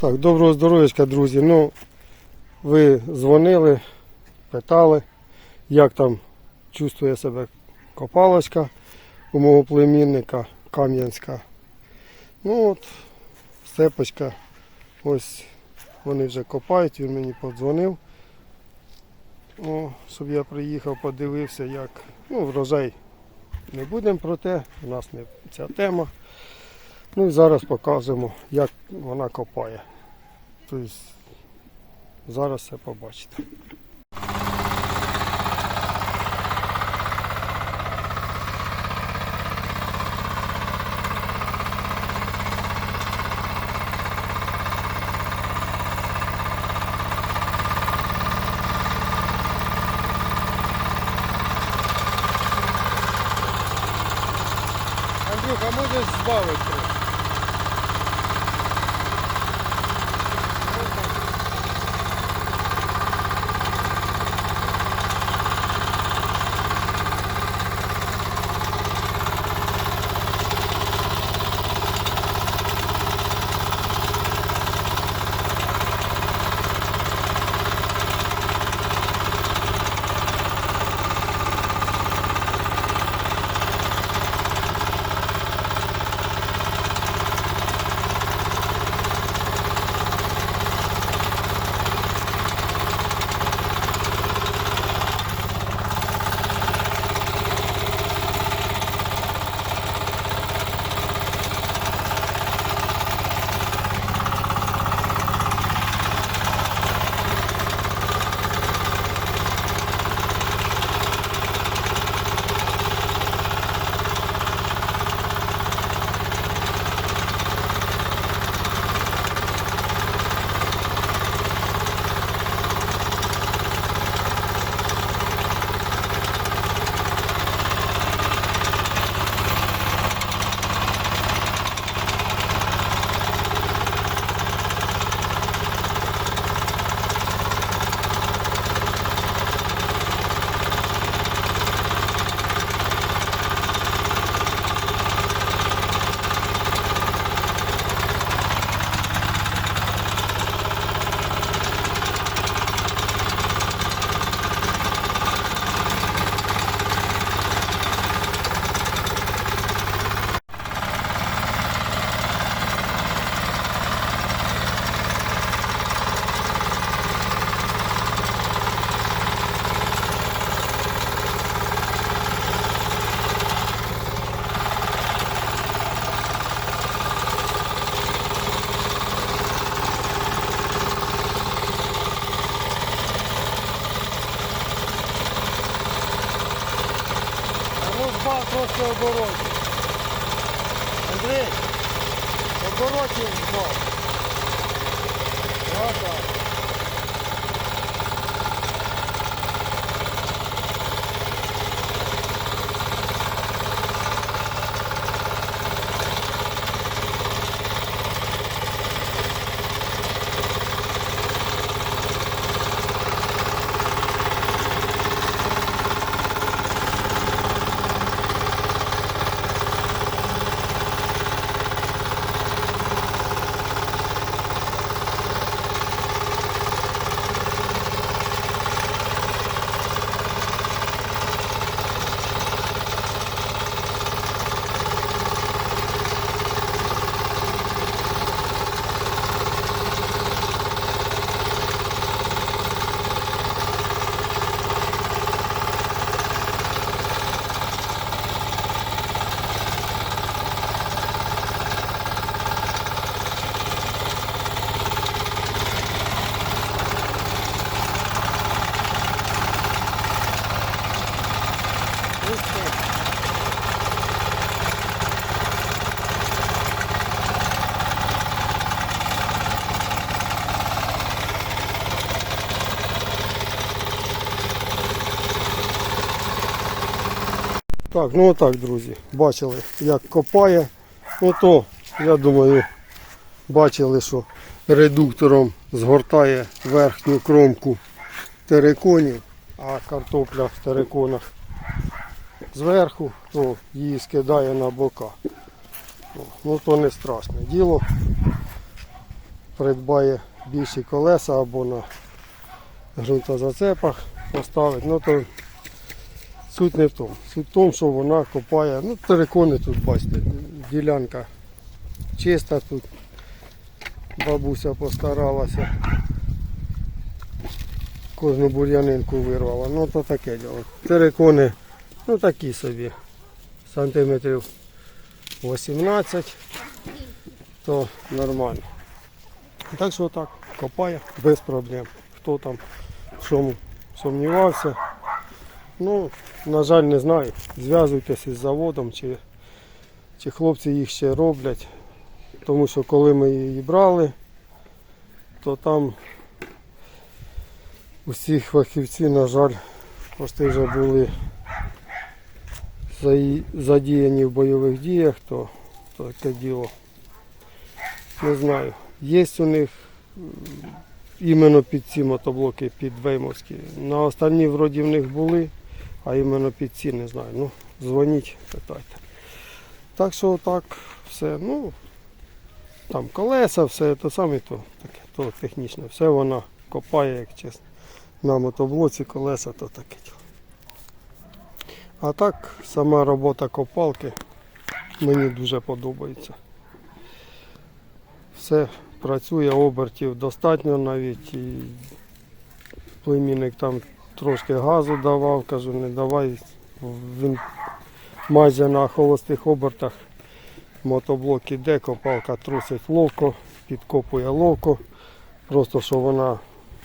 Так, доброго здоров'ячка, друзі. Ну, ви дзвонили, питали, як там чувствує себе копалочка у мого племінника Кам'янська. Ну от, степочка, ось вони вже копають, він мені подзвонив. О, щоб я приїхав, подивився, як ну, врожай не будемо про те, у нас не ця тема. Ну і зараз покажемо, як вона копає. Тобто зараз все побачите. Андрюха, можеш збавити? Трохи? А збав трошки оборотів. Андрій, оборотів збав. Ось Ух Так, ну отак, друзі, бачили, як копає. Ну я думаю, бачили, що редуктором згортає верхню кромку териконів, а картопля в териконах зверху, то її скидає на бока. Ну то не страшне діло. придбає більші колеса або на ґрунтозацепах поставить, ну то суть не в тому. Суть в тому, що вона копає, ну терикони тут бачите, ділянка чиста тут. Бабуся постаралася. Кожну бур'янинку вирвала. Ну то таке діло. Терикони, ну такі собі. Сантиметрів 18, то нормально. Так що так, копає без проблем. Хто там в чому сумнівався. Ну, на жаль, не знаю. Зв'язуйтеся з заводом, чи, чи хлопці їх ще роблять. Тому що коли ми її брали, то там усі фахівці, на жаль, просто вже були задіяні в бойових діях, то таке діло. Не знаю. Є у них іменно під ці мотоблоки, під Веймовські. На останні вроді в них були, а іменно під ці не знаю. Ну, дзвоніть, питайте. Так що так, все. Ну, там колеса, все те саме, то таке, то технічне. Все вона копає, як чесно. На мотоблоці колеса, то таке. А так, сама робота копалки мені дуже подобається. Все працює, обертів достатньо навіть. І племінник там трошки газу давав, кажу, не давай. Він майже на холостих обертах мотоблок іде, копалка трусить ловко, підкопує ловко. Просто що вона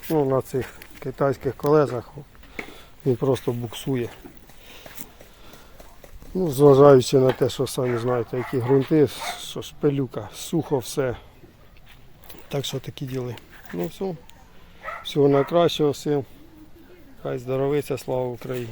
ну, на цих китайських колесах він просто буксує. Ну, зважаючи на те, що самі знаєте, які ґрунти, що ж пилюка, сухо все. Так що такі діли. Ну все. Всього найкращого всім. Хай здоровиться, слава Україні.